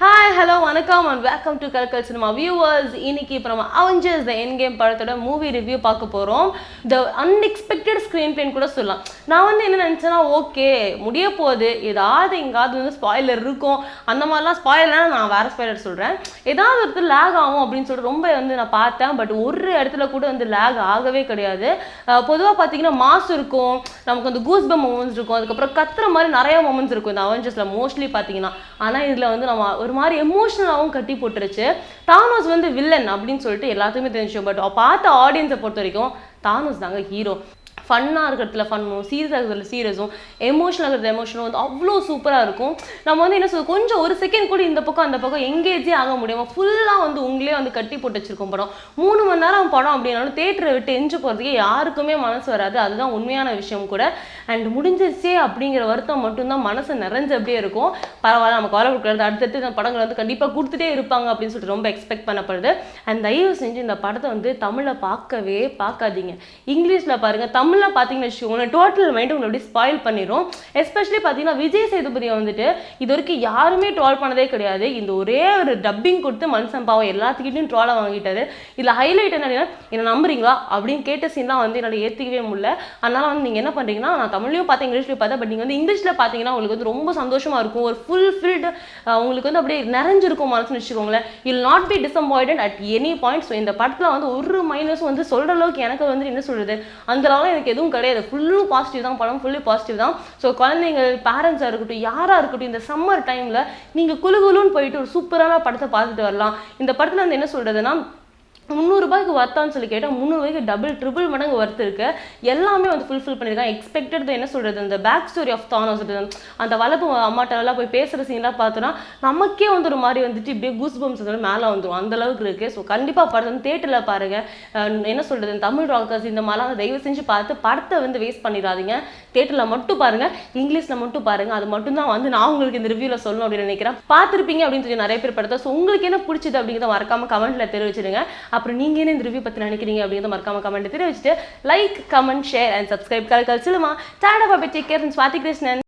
hi hello வணக்கம் and welcome to Kalkal cinema viewers இன்னைக்கு இப்போ நம்ம அவஞ்சர்ஸ் த என் கேம் படத்தோட மூவி ரிவ்யூ பார்க்க போகிறோம் த அன்எக்ஸ்பெக்டட் ஸ்க்ரீன் பிளேன் கூட சொல்லலாம். நான் வந்து என்ன நினச்சேன்னா ஓகே முடிய போகுது. ஏதாவது எங்காவது வந்து ஸ்பாயிலர் இருக்கும். அந்த மாதிரிலாம் ஸ்பாயிலர்னா நான் வேறு ஸ்பாயிலர் சொல்கிறேன் ஏதாவது ஒரு இடத்துல லேக் ஆகும் அப்படின்னு சொல்லிட்டு ரொம்ப வந்து நான் பார்த்தேன். பட் ஒரு இடத்துல கூட வந்து லேக் ஆகவே கிடையாது. பொதுவாக பார்த்தீங்கன்னா மாஸ் இருக்கும். நமக்கு வந்து கூஸ்ப மூமெண்ட்ஸ் இருக்கும். அதுக்கப்புறம் கத்துற மாதிரி நிறைய மூமெண்ட்ஸ் இருக்கும் இந்த அவெஞ்சர்ஸில் மோஸ்ட்லி பார்த்தீங்கன்னா. ஆனால் இதில் வந்து நம்ம ஒரு மாதிரி எமோஷ்னலாகவும் கட்டி போட்டுருச்சு. தானோஸ் வந்து வில்லன் அப்படின்னு சொல்லிட்டு எல்லாத்துக்குமே தெரிஞ்சு பட் பார்த்த ஆடியன்ஸை பொறுத்த வரைக்கும் தானோஸ் தாங்க ஹீரோ ஃபன்னாக இருக்கிறதுல ஃபன்னும் சீரியஸாக இருக்கிறதுல சீரியஸும் எமோஷனல் இருக்கிறது எமோஷனும் வந்து அவ்வளோ சூப்பராக இருக்கும். நம்ம வந்து என்ன சொல்றது கொஞ்சம் ஒரு செகண்ட் கூட இந்த பக்கம் அந்த பக்கம் எங்கேஜே ஆக முடியாமல் ஃபுல்லாக வந்து உங்களே வந்து கட்டி போட்டு வச்சிருக்கோம் படம். மூணு மணி நேரம் படம் அப்படின்னாலும் தேட்டரை விட்டு எஞ்சு போகிறதுக்கே யாருக்குமே மனசு வராது. அதுதான் உண்மையான விஷயம் கூட. அண்ட் முடிஞ்சிருச்சே அப்படிங்கிற வருத்தம் மட்டும்தான் மனசு நிறைஞ்சு அப்படியே இருக்கும். பரவாயில்ல நம்ம கவலை கொடுக்குறது அடுத்தடுத்து இந்த படங்கள் வந்து கண்டிப்பாக கொடுத்துட்டே இருப்பாங்க அப்படின்னு சொல்லிட்டு ரொம்ப எக்ஸ்பெக்ட் பண்ணப்படுது. அண்ட் தயவு செஞ்சு இந்த படத்தை வந்து தமிழை பார்க்கவே பார்க்காதீங்க. இங்கிலீஷில் பாருங்கள் தமிழ் தமிழில் பார்த்தீங்கன்னு வச்சுக்கோங்களேன் டோட்டல் மைண்ட் உங்களை அப்படியே ஸ்பாயில் பண்ணிடும் எஸ்பெஷலி பார்த்தீங்கன்னா விஜய் சேதுபதியை வந்துட்டு இது வரைக்கும் யாருமே ட்ரால் பண்ணதே கிடையாது. இந்த ஒரே ஒரு டப்பிங் கொடுத்து மனுஷன் பாவம் எல்லாத்துக்கிட்டையும் ட்ராலை வாங்கிட்டாரு. இதில் ஹைலைட் என்ன என்ன நம்புறீங்களா? அப்படின்னு கேட்ட சீன்லாம் வந்து என்னால் ஏற்றுக்கவே முடியல. அதனால வந்து நீங்கள் என்ன பண்ணுறீங்கன்னா நான் தமிழ்லையும் பார்த்தேன் இங்கிலீஷ்லையும் பார்த்தேன் பட் நீங்கள் வந்து இங்கிலீஷில் பார்த்தீங்கன்னா உங்களுக்கு வந்து ரொம்ப சந்தோஷமாக இருக்கும். ஒரு ஃபுல் ஃபில்டு உங்களுக்கு வந்து அப்படியே நிறைஞ்சிருக்கும் மனசுன்னு வச்சுக்கோங்களேன். I'll not be disappointed at any point so இந்த படத்தில் வந்து ஒரு மைனஸும் வந்து சொல்கிற அளவுக்கு எனக்கு வந்து என்ன சொல்கிறது அந்த அளவுலாம் எனக்கு எதுவும் கிடையாது. ஃபுல்லும் பாசிட்டிவ் தான் படம் ஃபுல்லி பாசிட்டிவ் தான். ஸோ குழந்தைங்க பேரண்ட்ஸாக இருக்கட்டும் யாராக இருக்கட்டும் இந்த சம்மர் டைமில் நீங்கள் குழுகுலுன்னு போயிட்டு ஒரு சூப்பரான படத்தை பார்த்துட்டு வரலாம். இந்த படத்தில் வந்து என்ன சொல்கிறதுனா முந்நூறுபாய்க்கு வர்த்தான்னு சொல்லி கேட்டால் முந்நூறுபாய்க்கு டபுள் ட்ரிபிள் மடங்கு ஒர்த் இருக்கு. எல்லாமே வந்து ஃபுல்ஃபில் பண்ணியிருக்காங்க எக்ஸ்பெக்டட் என்ன சொல்கிறது அந்த பேக் ஸ்டோரி ஆஃப் தானோஸ் அந்த வளர்ப்பு அம்மாட்டெல்லாம் போய் பேசுகிற சீன்லாம் பார்த்தோன்னா நமக்கே வந்து ஒரு மாதிரி வந்துட்டு இப்படியே கூஸ் பம்ஸ் வந்து மேலே வந்துடும் அந்த அளவுக்கு இருக்குது ஸோ கண்டிப்பாக படத்தை வந்து தேட்டரில் பாருங்கள் என்ன சொல்கிறது தமிழ் ராக்கர்ஸ் இந்த மாதிரிலாம் தயவு செஞ்சு பார்த்து படத்தை வந்து வேஸ்ட் பண்ணிடாதீங்க. தேட்டரில் மட்டும் பாருங்கள் இங்கிலீஷில் மட்டும் பாருங்கள் அது மட்டும் தான் வந்து நான் உங்களுக்கு இந்த ரிவ்யூவில் சொல்லணும் அப்படின்னு நினைக்கிறேன். பார்த்துருப்பீங்க அப்படின்னு சொல்லி நிறைய பேர் படத்தை. ஸோ உங்களுக்கு என்ன பிடிச்சது அப்படிங்கிறத மறக்காமல் கமெண்ட்டில் தெரிவிச்சிடுங்க. அப்புறம் நீங்கள் என்ன இந்த ரிவ்யூ பற்றி நினைக்கிறீங்க அப்படிங்கிறத மறக்காம comment தெரிவிச்சுட்டு like comment share and subscribe Kalkal cinema. Tata Bobby take care Swathi Krishnan.